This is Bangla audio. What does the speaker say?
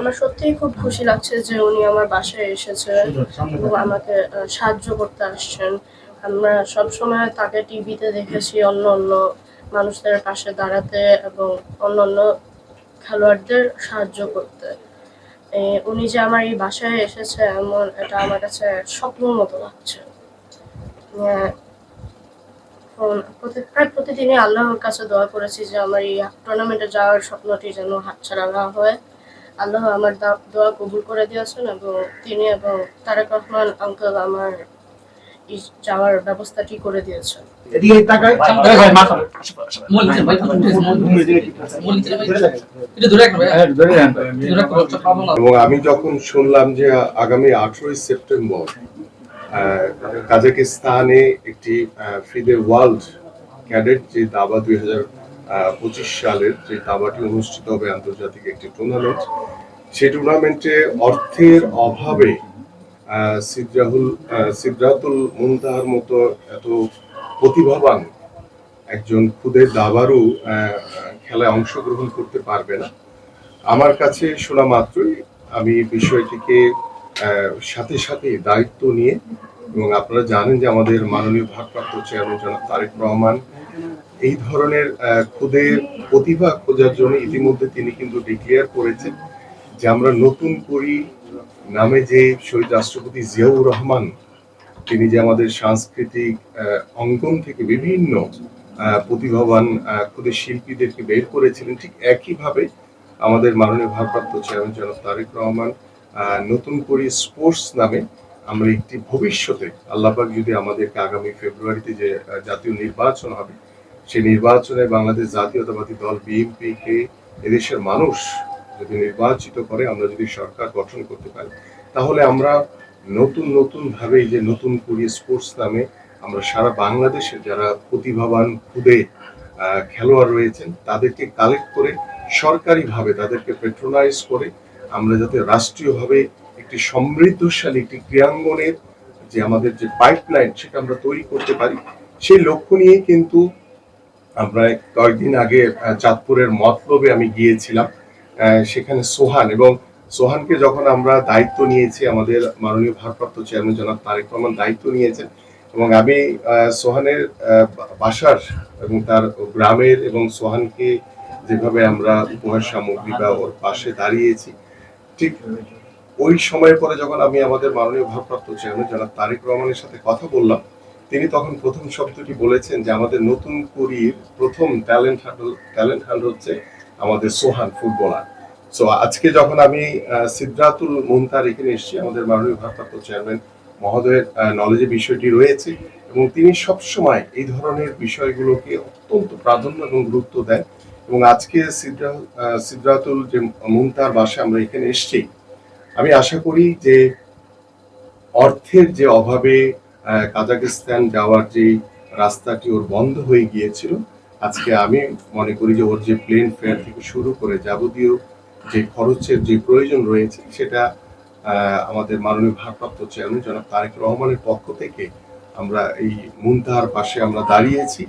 আমার সত্যিই খুব খুশি লাগছে যে উনি আমার বাসায় এসেছেন এবং আমাকে সাহায্য করতে আসছেন। আমরা সবসময় তাকে টিভিতে দেখেছি, অন্য অন্য মানুষদের পাশে দাঁড়াতে এবং অন্য অন্য খেলোয়াড়দের সাহায্য করতে। উনি যে আমার এই বাসায় এসেছে এমন এটা আমার কাছে স্বপ্নের মতো লাগছে। এখন প্রায় প্রতিদিনই আল্লাহর কাছে দোয়া করেছি যে আমার এই টুর্নামেন্টে যাওয়ার স্বপ্নটি যেন হাতছাড়া না হয়। আল্লাহ আমার দোয়া কবুল করে দিয়েছেন এবং তিনি এবং তারেক রহমান আঙ্কেল আমার এই যাওয়ার ব্যবস্থাটি করে দিয়েছেন। না। এবং আমি যখন শুনলাম যে আগামী আঠারোই সেপ্টেম্বর কাজাকিস্তানে একটি ফিদে ওয়ার্ল্ড ক্যাডেট যে দাবা দুই হাজার পঁচিশ সালের যে দাবাটি অনুষ্ঠিত হবে আন্তর্জাতিক একটি টুর্নামেন্ট সেই টুর্নামেন্টে অর্থের অভাবে সিদ্রাহুল সিদ্রাতুল মুনতাহার মতো এত প্রতিভাবান একজন খুদের দাবারও খেলায় অংশগ্রহণ করতে পারবে না। আমার কাছে শোনা মাত্রই আমি বিষয়টিকে সাথে সাথে দায়িত্ব নিয়ে এবং আপনারা জানেন যে আমাদের মাননীয় ভারপ্রাপ্ত চেয়ারম্যান জনাব তারেক রহমান এই ধরনের খুদের প্রতিভা খোঁজার জন্য ইতিমধ্যে তিনি কিন্তু ডিক্লেয়ার করেছেন যে আমরা নতুন করি নামে যে শহীদ রাষ্ট্রপতি জিয়াউর রহমান, তিনি যে আমাদের সাংস্কৃতিক অঙ্গন থেকে বিভিন্ন প্রতিভাবান খুদের শিল্পীদেরকে বের করেছিলেন, ঠিক একইভাবে আমাদের মাননীয় ভারপ্রাপ্ত চেয়ারম্যান জনাব তারেক রহমান নতুন করে স্পোর্টস নামে আমরা একটি ভবিষ্যতে আল্লাহবাক যদি আমাদেরকে আগামী ফেব্রুয়ারিতে যে জাতীয় নির্বাচন হবে, সেই নির্বাচনে বাংলাদেশ জাতীয়তাবাদী দল বিএনপি কে এদেশের মানুষ যদি নির্বাচিত করে, আমরা যদি সরকার গঠন করতে পারি, তাহলে আমরা নতুন নতুন ভাবে যে নতুন করে স্পোর্টস নামে আমরা সারা বাংলাদেশে যারা প্রতিভাবান খুদে খেলোয়াড় রয়েছেন, তাদেরকে কালেক্ট করে সরকারিভাবে তাদেরকে পেট্রোনাইজ করে আমরা যাতে রাষ্ট্রীয়ভাবে একটি সমৃদ্ধশালী একটি ক্রিয়াঙ্গনের যে আমাদের যে পাইপলাইন সেটা আমরা তৈরি করতে পারি, সেই লক্ষ্য নিয়ে কিন্তু আমরা কয়েকদিন আগে চাঁদপুরের মতলবে আমি গিয়েছিলাম সেখানে সোহান এবং সোহানকে যখন আমরা দায়িত্ব নিয়েছি, আমাদের মাননীয় ভারপ্রাপ্ত চেয়ারম্যান জনাব তারেক রহমান দায়িত্ব নিয়েছেন এবং আমি সোহানের বাসার এবং তার গ্রামের এবং সোহানকে যেভাবে আমরা উপহার সামগ্রী বা ওর পাশে দাঁড়িয়েছি ঠিক ওই সময়ের পরে যখন আমি আমাদের মাননীয় ভারপ্রাপ্ত চেয়ারম্যান জনাব তারেক রহমানের সাথে কথা বললাম, তিনি তখন প্রথম শব্দটি বলেছেন যে আমাদের নতুন কুড়ির প্রথম ট্যালেন্ট ট্যালেন্ট হান্ট হচ্ছে আমাদের সোহান, ফুটবলার। সো আজকে যখন আমি সিদ্ধাতুল মুনতার এখানে এসেছি, আমাদের মাননীয় ভারপ্রাপ্ত চেয়ারম্যান মহোদয়ের নলেজে বিষয়টি রয়েছে এবং তিনি সবসময় এই ধরনের বিষয়গুলোকে অত্যন্ত প্রাধান্য এবং গুরুত্ব দেন। এবং আজকে সিদ্রা সিদ্রাতুল যে মুনতার বাসা আমরা এখানে এসেছি, আমি আশা করি যে অর্থের যে অভাবে কাজাকিস্তান যাওয়ার যে রাস্তাটি ওর বন্ধ হয়ে গিয়েছিল, আজকে আমি মনে করি যে ওর যে প্লেন ফেয়ার থেকে শুরু করে যাবতীয় যে খরচের যে প্রয়োজন রয়েছে, সেটা আমাদের মাননীয় ভারপ্রাপ্ত চেয়ারম্যান জনাব তারেক রহমানের পক্ষ থেকে আমরা এই মুনতাহার পাশে আমরা দাঁড়িয়েছি।